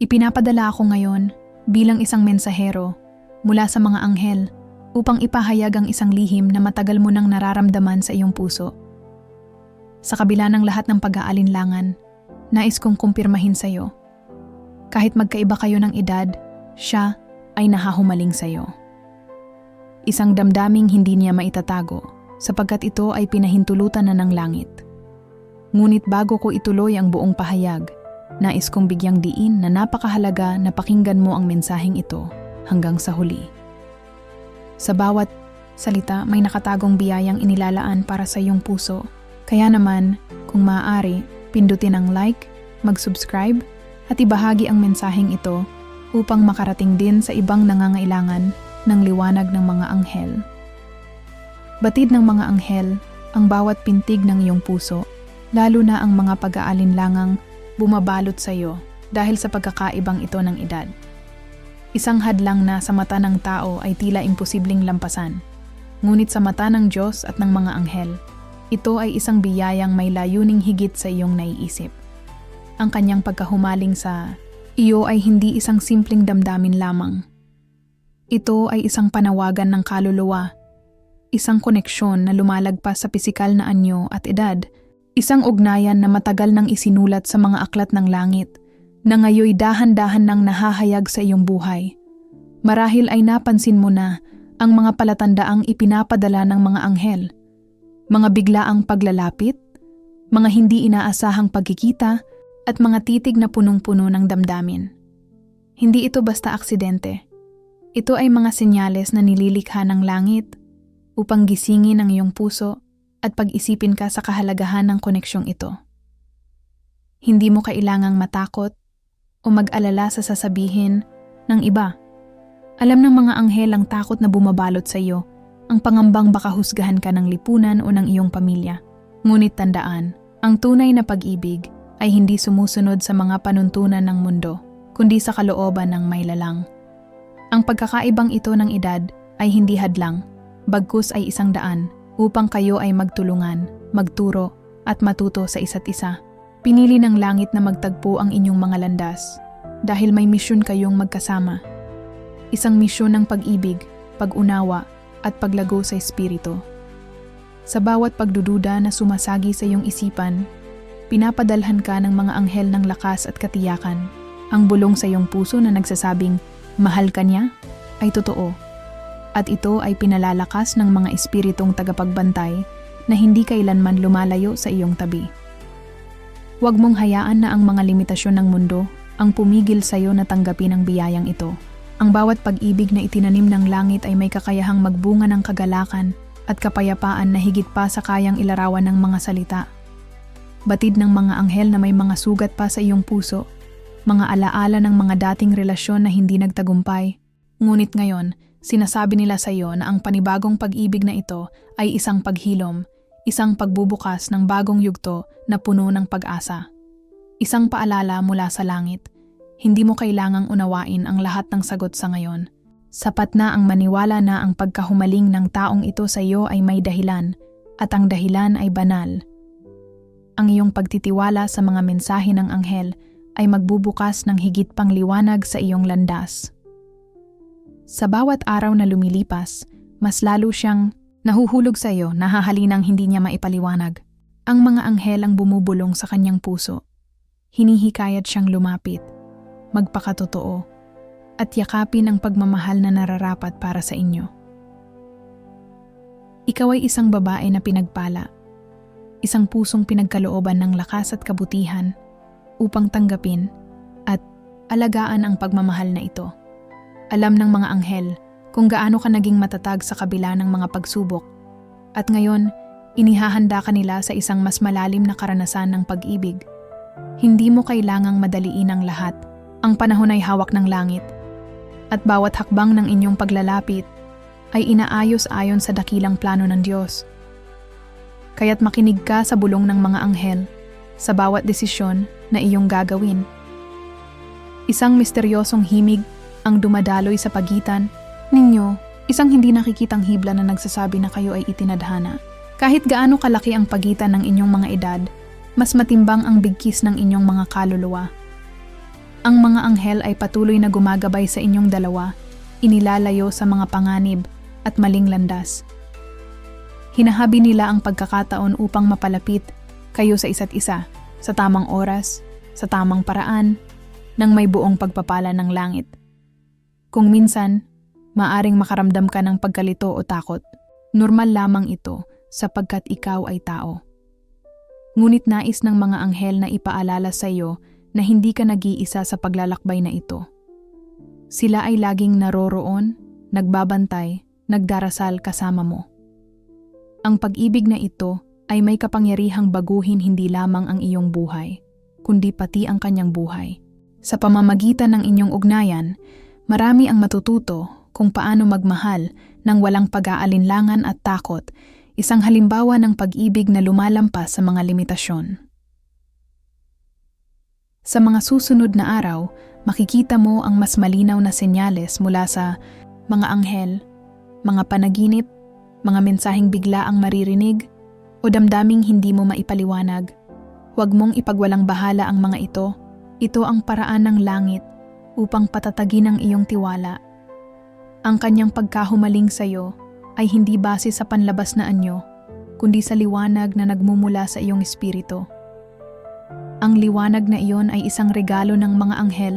Ipinapadala ako ngayon bilang isang mensahero mula sa mga anghel upang ipahayag ang isang lihim na matagal mo nang nararamdaman sa iyong puso. Sa kabila ng lahat ng pag-aalinlangan, nais kong kumpirmahin sa iyo. Kahit magkaiba kayo ng edad, siya ay nahahumaling sa iyo. Isang damdaming hindi niya maitatago sapagkat ito ay pinahintulutan na ng langit. Ngunit bago ko ituloy ang buong pahayag, nais kong bigyang diin na napakahalaga na pakinggan mo ang mensaheng ito hanggang sa huli. Sa bawat salita may nakatagong biyayang inilalaan para sa iyong puso. Kaya naman, kung maaari, pindutin ang like, mag-subscribe, at ibahagi ang mensaheng ito upang makarating din sa ibang nangangailangan ng liwanag ng mga anghel. Batid ng mga anghel ang bawat pintig ng iyong puso, lalo na ang mga pag-aalinlangang bumabalot sa iyo dahil sa pagkakaibang ito ng edad. Isang hadlang na sa mata ng tao ay tila imposibleng lampasan. Ngunit sa mata ng Diyos at ng mga anghel, ito ay isang biyayang may layuning higit sa iyong naiisip. Ang kanyang pagkahumaling sa iyo ay hindi isang simpleng damdamin lamang. Ito ay isang panawagan ng kaluluwa, isang koneksyon na lumalagpas sa pisikal na anyo at edad, isang ugnayan na matagal nang isinulat sa mga aklat ng langit, na ngayoy dahan-dahan nang nahahayag sa iyong buhay. Marahil ay napansin mo na ang mga palatandaang ipinapadala ng mga anghel, mga biglaang paglalapit, mga hindi inaasahang pagkikita, at mga titig na punong-puno ng damdamin. Hindi ito basta aksidente. Ito ay mga senyales na nililikha ng langit upang gisingin ang iyong puso at pag-isipin ka sa kahalagahan ng koneksyong ito. Hindi mo kailangang matakot o mag-alala sa sasabihin ng iba. Alam ng mga anghel ang takot na bumabalot sa iyo, ang pangambang baka husgahan ka ng lipunan o ng iyong pamilya. Ngunit tandaan, ang tunay na pag-ibig ay hindi sumusunod sa mga panuntunan ng mundo, kundi sa kalooban ng may lalang. Ang pagkakaibang ito ng edad ay hindi hadlang, bagkus ay isang daan upang kayo ay magtulungan, magturo, at matuto sa isa't isa. Pinili ng langit na magtagpo ang inyong mga landas dahil may misyon kayong magkasama. Isang misyon ng pag-ibig, pag-unawa, at paglago sa espiritu. Sa bawat pagdududa na sumasagi sa iyong isipan, pinapadalhan ka ng mga anghel ng lakas at katiyakan. Ang bulong sa iyong puso na nagsasabing, mahal ka niya, ay totoo. At ito ay pinalalakas ng mga espiritong tagapagbantay na hindi kailanman lumalayo sa iyong tabi. Huwag mong hayaan na ang mga limitasyon ng mundo ang pumigil sa iyo na tanggapin ang biyayang ito. Ang bawat pag-ibig na itinanim ng langit ay may kakayahang magbunga ng kagalakan at kapayapaan na higit pa sa kayang ilarawan ng mga salita. Batid ng mga anghel na may mga sugat pa sa iyong puso, mga alaala ng mga dating relasyon na hindi nagtagumpay. Ngunit ngayon, sinasabi nila sa iyo na ang panibagong pag-ibig na ito ay isang paghilom, isang pagbubukas ng bagong yugto na puno ng pag-asa. Isang paalala mula sa langit, hindi mo kailangang unawain ang lahat ng sagot sa ngayon. Sapat na ang maniwala na ang pagkahumaling ng taong ito sa iyo ay may dahilan, at ang dahilan ay banal. Ang iyong pagtitiwala sa mga mensahe ng anghel ay magbubukas ng higit pang liwanag sa iyong landas. Sa bawat araw na lumilipas, mas lalo siyang nahuhulog sa iyo na hahalinang hindi niya maipaliwanag. Ang mga anghel ang bumubulong sa kanyang puso. Hinihikayat siyang lumapit, magpakatotoo, at yakapin ang pagmamahal na nararapat para sa inyo. Ikaw ay isang babae na pinagpala, isang pusong pinagkalooban ng lakas at kabutihan upang tanggapin at alagaan ang pagmamahal na ito. Alam ng mga anghel kung gaano ka naging matatag sa kabila ng mga pagsubok at ngayon inihahanda ka nila sa isang mas malalim na karanasan ng pag-ibig. Hindi mo kailangang madaliin ang lahat. Ang panahon ay hawak ng langit. At bawat hakbang ng inyong paglalapit ay inaayos ayon sa dakilang plano ng Diyos. Kaya't makinig ka sa bulong ng mga anghel sa bawat desisyon na iyong gagawin. Isang misteryosong himig ang dumadaloy sa pagitan ninyo, isang hindi nakikitang hibla na nagsasabi na kayo ay itinadhana. Kahit gaano kalaki ang pagitan ng inyong mga edad, mas matimbang ang bigkis ng inyong mga kaluluwa. Ang mga anghel ay patuloy na gumagabay sa inyong dalawa, inilalayo sa mga panganib at maling landas. Hinahabi nila ang pagkakataon upang mapalapit kayo sa isa't isa sa tamang oras, sa tamang paraan, ng may buong pagpapala ng langit. Kung minsan, maaring makaramdam ka ng pagkalito o takot, normal lamang ito sapagkat ikaw ay tao. Ngunit nais ng mga anghel na ipaalala sa iyo na hindi ka nag-iisa sa paglalakbay na ito. Sila ay laging naroroon, nagbabantay, nagdarasal kasama mo. Ang pag-ibig na ito ay may kapangyarihang baguhin hindi lamang ang iyong buhay, kundi pati ang kanyang buhay. Sa pamamagitan ng inyong ugnayan, marami ang matututo kung paano magmahal ng walang pag-aalinlangan at takot, isang halimbawa ng pag-ibig na lumalampas sa mga limitasyon. Sa mga susunod na araw, makikita mo ang mas malinaw na senyales mula sa mga anghel, mga panaginip, mga mensaheng bigla ang maririnig, o damdaming hindi mo maipaliwanag. Huwag mong ipagwalang bahala ang mga ito. Ito ang paraan ng langit upang patatagin ang iyong tiwala. Ang kanyang pagkahumaling sa iyo ay hindi base sa panlabas na anyo, kundi sa liwanag na nagmumula sa iyong espiritu. Ang liwanag na iyon ay isang regalo ng mga anghel,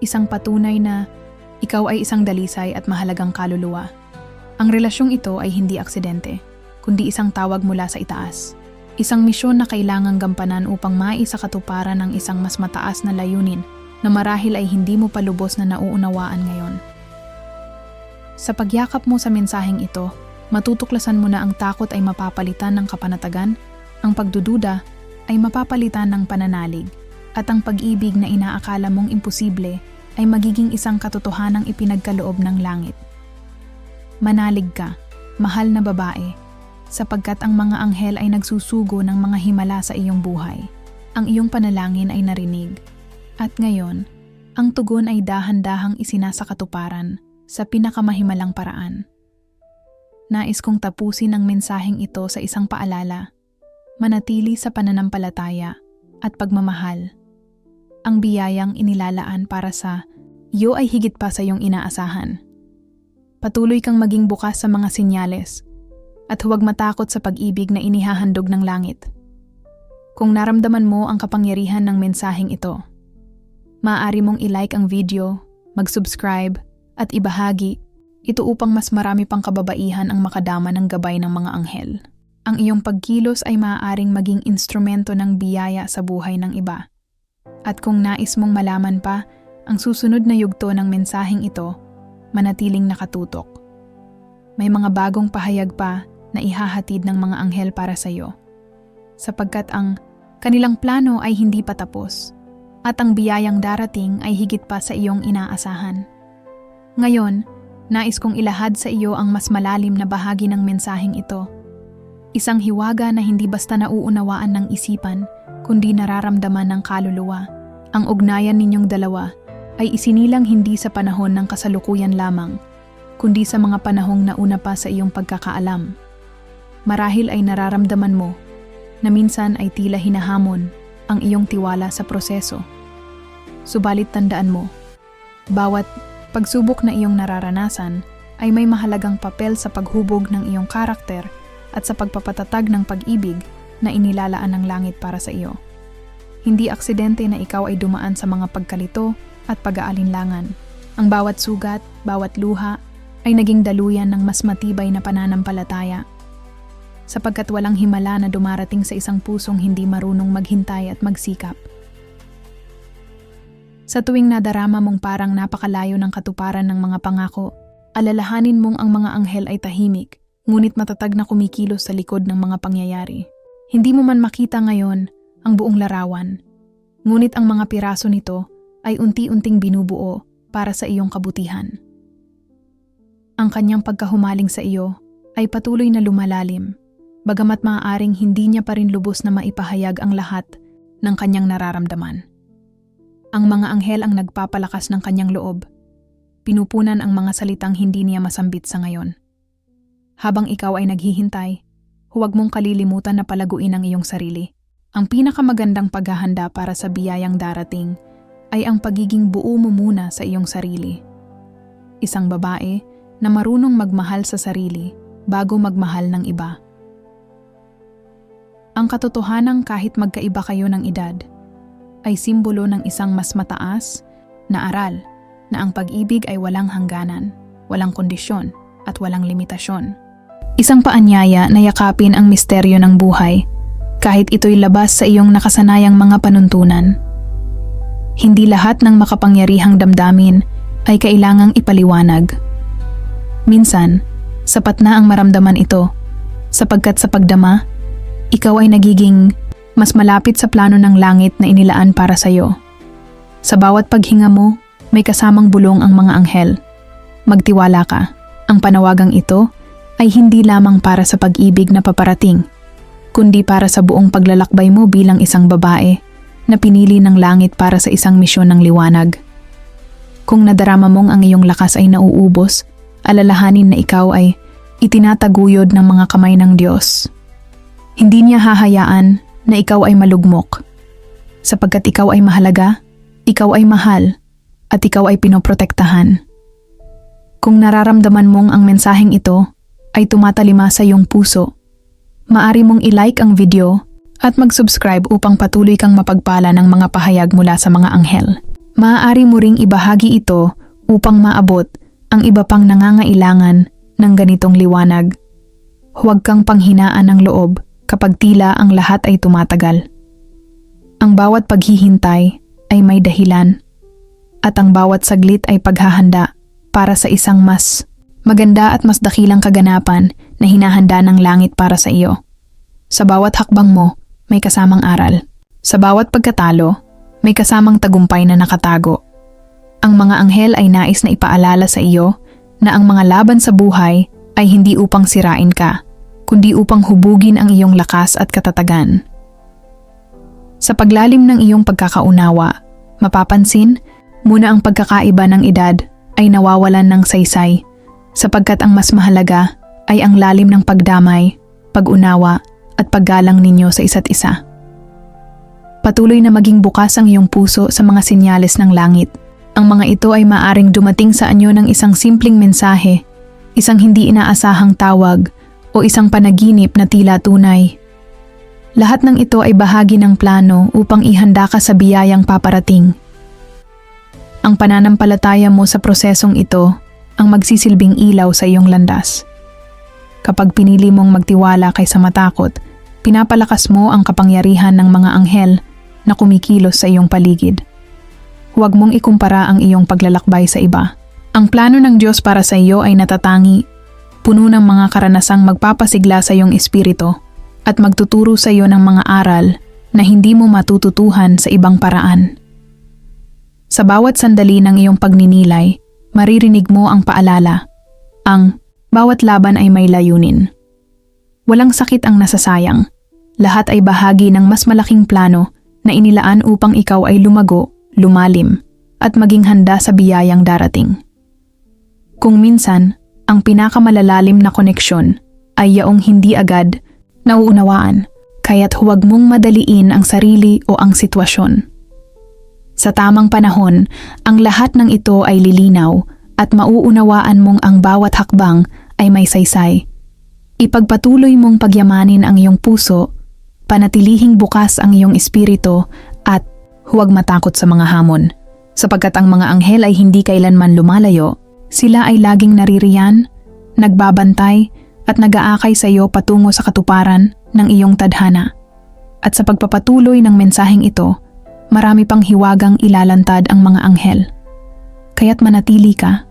isang patunay na ikaw ay isang dalisay at mahalagang kaluluwa. Ang relasyong ito ay hindi aksidente, kundi isang tawag mula sa itaas. Isang misyon na kailangang gampanan upang maisa katuparan ng isang mas mataas na layunin na marahil ay hindi mo palubos na nauunawaan ngayon. Sa pagyakap mo sa mensaheng ito, matutuklasan mo na ang takot ay mapapalitan ng kapanatagan, ang pagdududa ay mapapalitan ng pananalig, at ang pag-ibig na inaakala mong imposible ay magiging isang katotohanang ipinagkaloob ng langit. Manalig ka, mahal na babae, sapagkat ang mga anghel ay nagsusugo ng mga himala sa iyong buhay. Ang iyong panalangin ay narinig. At ngayon, ang tugon ay dahan-dahang isinasakatuparan sa pinakamahimalang paraan. Nais kong tapusin ang mensaheng ito sa isang paalala. Manatili sa pananampalataya at pagmamahal. Ang biyayang inilalaan para sa iyo ay higit pa sa iyong inaasahan. Patuloy kang maging bukas sa mga sinyales at huwag matakot sa pag-ibig na inihahandog ng langit. Kung naramdaman mo ang kapangyarihan ng mensaheng ito, maaari mong i-like ang video, mag-subscribe, at ibahagi ito upang mas marami pang kababaihan ang makadama ng gabay ng mga anghel. Ang iyong pagkilos ay maaaring maging instrumento ng biyaya sa buhay ng iba. At kung nais mong malaman pa ang susunod na yugto ng mensaheng ito, manatiling nakatutok. May mga bagong pahayag pa na ihahatid ng mga anghel para sa iyo. Sapagkat ang kanilang plano ay hindi pa tapos at ang biyayang darating ay higit pa sa iyong inaasahan. Ngayon, nais kong ilahad sa iyo ang mas malalim na bahagi ng mensaheng ito. Isang hiwaga na hindi basta nauunawaan ng isipan, kundi nararamdaman ng kaluluwa. Ang ugnayan ninyong dalawa ay isinilang hindi sa panahon ng kasalukuyan lamang, kundi sa mga panahong nauna pa sa iyong pagkakaalam marahil ay nararamdaman mo na minsan ay tila hinahamon ang iyong tiwala sa proseso. Subalit tandaan mo, bawat pagsubok na iyong nararanasan ay may mahalagang papel sa paghubog ng iyong karakter at sa pagpapatatag ng pag-ibig na inilalaan ng langit para sa iyo. Hindi aksidente na ikaw ay dumaan sa mga pagkalito at pag-aalinlangan. Ang bawat sugat, bawat luha, ay naging daluyan ng mas matibay na pananampalataya sapagkat walang himala na dumarating sa isang pusong hindi marunong maghintay at magsikap. Sa tuwing nadarama mong parang napakalayo ng katuparan ng mga pangako, alalahanin mong ang mga anghel ay tahimik, ngunit matatag na kumikilos sa likod ng mga pangyayari. Hindi mo man makita ngayon ang buong larawan, ngunit ang mga piraso nito ay unti-unting binubuo para sa iyong kabutihan. Ang kanyang pagkahumaling sa iyo ay patuloy na lumalalim bagamat maaaring hindi niya pa rin lubos na maipahayag ang lahat ng kanyang nararamdaman. Ang mga anghel ang nagpapalakas ng kanyang loob. Pinupunan ang mga salitang hindi niya masambit sa ngayon. Habang ikaw ay naghihintay, huwag mong kalilimutan na palaguin ang iyong sarili. Ang pinakamagandang paghahanda para sa biyayang darating ay ang pagiging buo mo muna sa iyong sarili. Isang babae na marunong magmahal sa sarili bago magmahal ng iba. Ang katotohanang kahit magkaiba kayo ng edad ay simbolo ng isang mas mataas na aral na ang pag-ibig ay walang hangganan, walang kondisyon at walang limitasyon. Isang paanyaya na yakapin ang misteryo ng buhay kahit ito'y labas sa iyong nakasanayang mga panuntunan. Hindi lahat ng makapangyarihang damdamin ay kailangang ipaliwanag. Minsan, sapat na ang maramdaman ito sapagkat sa pagdama, ikaw ay nagiging mas malapit sa plano ng langit na inilaan para sa iyo. Sa bawat paghinga mo, may kasamang bulong ang mga anghel. Magtiwala ka, ang panawagang ito ay hindi lamang para sa pag-ibig na paparating, kundi para sa buong paglalakbay mo bilang isang babae na pinili ng langit para sa isang misyon ng liwanag. Kung nadarama mong ang iyong lakas ay nauubos, alalahanin na ikaw ay itinataguyod ng mga kamay ng Diyos. Hindi niya hahayaan na ikaw ay malugmok. Sapagkat ikaw ay mahalaga, ikaw ay mahal, at ikaw ay pinoprotektahan. Kung nararamdaman mong ang mensaheng ito ay tumatalima sa iyong puso, maari mong i-like ang video at mag-subscribe upang patuloy kang mapagpala ng mga pahayag mula sa mga anghel. Maaari mo ring ibahagi ito upang maabot ang iba pang nangangailangan ng ganitong liwanag. Huwag kang panghinaan ng loob kapag tila ang lahat ay tumatagal. Ang bawat paghihintay ay may dahilan at ang bawat saglit ay paghahanda para sa isang mas maganda at mas dakilang kaganapan na hinahanda ng langit para sa iyo. Sa bawat hakbang mo, may kasamang aral. Sa bawat pagkatalo, may kasamang tagumpay na nakatago. Ang mga anghel ay nais na ipaalala sa iyo na ang mga laban sa buhay ay hindi upang sirain ka, kundi upang hubugin ang iyong lakas at katatagan. Sa paglalim ng iyong pagkakaunawa, mapapansin muna ang pagkakaiba ng edad ay nawawalan ng saysay sapagkat ang mas mahalaga ay ang lalim ng pagdamay, pag-unawa at paggalang ninyo sa isa't isa. Patuloy na maging bukas ang iyong puso sa mga senyales ng langit. Ang mga ito ay maaring dumating sa anyo ng isang simpleng mensahe, isang hindi inaasahang tawag, o isang panaginip na tila tunay. Lahat ng ito ay bahagi ng plano upang ihanda ka sa biyayang paparating. Ang pananampalataya mo sa prosesong ito ang magsisilbing ilaw sa iyong landas. Kapag pinili mong magtiwala kaysa matakot, pinapalakas mo ang kapangyarihan ng mga anghel na kumikilos sa iyong paligid. Huwag mong ikumpara ang iyong paglalakbay sa iba. Ang plano ng Diyos para sa iyo ay natatangi, puno ng mga karanasang magpapasigla sa iyong espiritu at magtuturo sa iyo ng mga aral na hindi mo matututuhan sa ibang paraan. Sa bawat sandali ng iyong pagninilay, maririnig mo ang paalala, ang bawat laban ay may layunin. Walang sakit ang nasasayang. Lahat ay bahagi ng mas malaking plano na inilaan upang ikaw ay lumago, lumalim, at maging handa sa biyayang darating. Kung minsan, ang pinakamalalalim na koneksyon ay yaong hindi agad nauunawaan, kaya't huwag mong madaliin ang sarili o ang sitwasyon. Sa tamang panahon, ang lahat ng ito ay lilinaw at mauunawaan mong ang bawat hakbang ay may saysay. Ipagpatuloy mong pagyamanin ang iyong puso, panatilihing bukas ang iyong espiritu at huwag matakot sa mga hamon. Sapagkat ang mga anghel ay hindi kailanman lumalayo, sila ay laging naririyan, nagbabantay at nag-aakay sa iyo patungo sa katuparan ng iyong tadhana. At sa pagpapatuloy ng mensaheng ito, marami pang hiwagang ilalantad ang mga anghel. Kaya't manatili ka,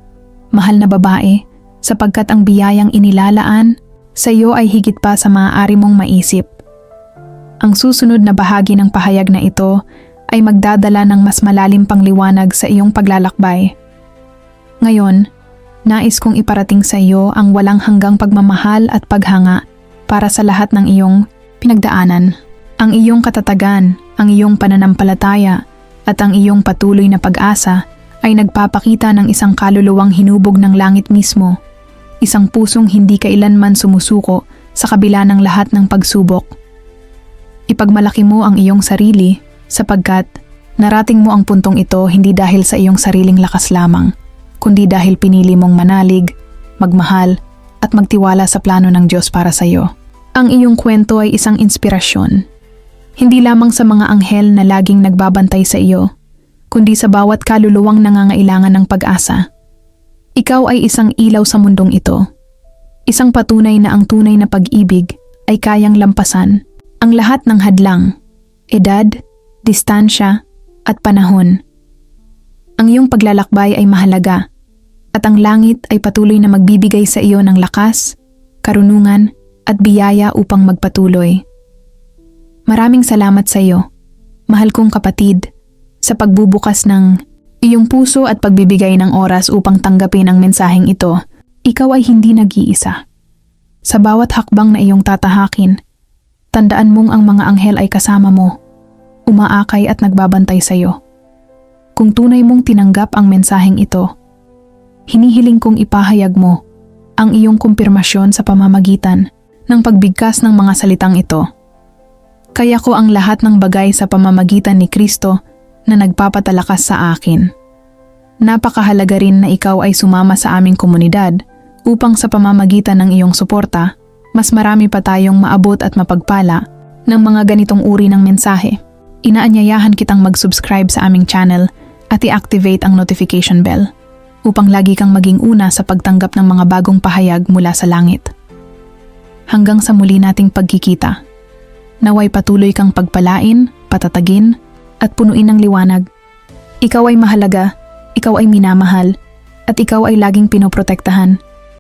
mahal na babae, sapagkat ang biyayang inilalaan sa iyo ay higit pa sa maaari mong maisip. Ang susunod na bahagi ng pahayag na ito ay magdadala ng mas malalim pang liwanag sa iyong paglalakbay. Ngayon, nais kong iparating sa iyo ang walang hanggang pagmamahal at paghanga para sa lahat ng iyong pinagdaanan. Ang iyong katatagan, ang iyong pananampalataya, at ang iyong patuloy na pag-asa ay nagpapakita ng isang kaluluwang hinubog ng langit mismo, isang pusong hindi kailanman sumusuko sa kabila ng lahat ng pagsubok. Ipagmalaki mo ang iyong sarili sapagkat Narating mo ang puntong ito hindi dahil sa iyong sariling lakas lamang, kundi dahil pinili mong manalig, magmahal, at magtiwala sa plano ng Diyos para sa iyo. Ang iyong kwento ay isang inspirasyon. Hindi lamang sa mga anghel na laging nagbabantay sa iyo, kundi sa bawat kaluluwang nangangailangan ng pag-asa. Ikaw ay isang ilaw sa mundong ito. Isang patunay na ang tunay na pag-ibig ay kayang lampasan ang lahat ng hadlang, edad, distansya, at panahon. Ang iyong paglalakbay ay mahalaga at ang langit ay patuloy na magbibigay sa iyo ng lakas, karunungan, at biyaya upang magpatuloy. Maraming salamat sa iyo, mahal kong kapatid, sa pagbubukas ng iyong puso at pagbibigay ng oras upang tanggapin ang mensaheng ito. Ikaw ay hindi nag-iisa. Sa bawat hakbang na iyong tatahakin, tandaan mong ang mga anghel ay kasama mo, umaakay at nagbabantay sa iyo. Kung tunay mong tinanggap ang mensaheng ito, hinihiling kong ipahayag mo ang iyong kumpirmasyon sa pamamagitan ng pagbigkas ng mga salitang ito. Kaya ko ang lahat ng bagay sa pamamagitan ni Kristo na nagpapatalakas sa akin. Napakahalaga rin na ikaw ay sumama sa aming komunidad upang sa pamamagitan ng iyong suporta, mas marami pa tayong maabot at mapagpala ng mga ganitong uri ng mensahe. Inaanyayahan kitang mag-subscribe sa aming channel at i-activate ang notification bell upang lagi kang maging una sa pagtanggap ng mga bagong pahayag mula sa langit. Hanggang sa muli nating pagkikita. Naway patuloy kang pagpalain, patatagin, at punuin ng liwanag. Ikaw ay mahalaga, ikaw ay minamahal, at ikaw ay laging pinoprotektahan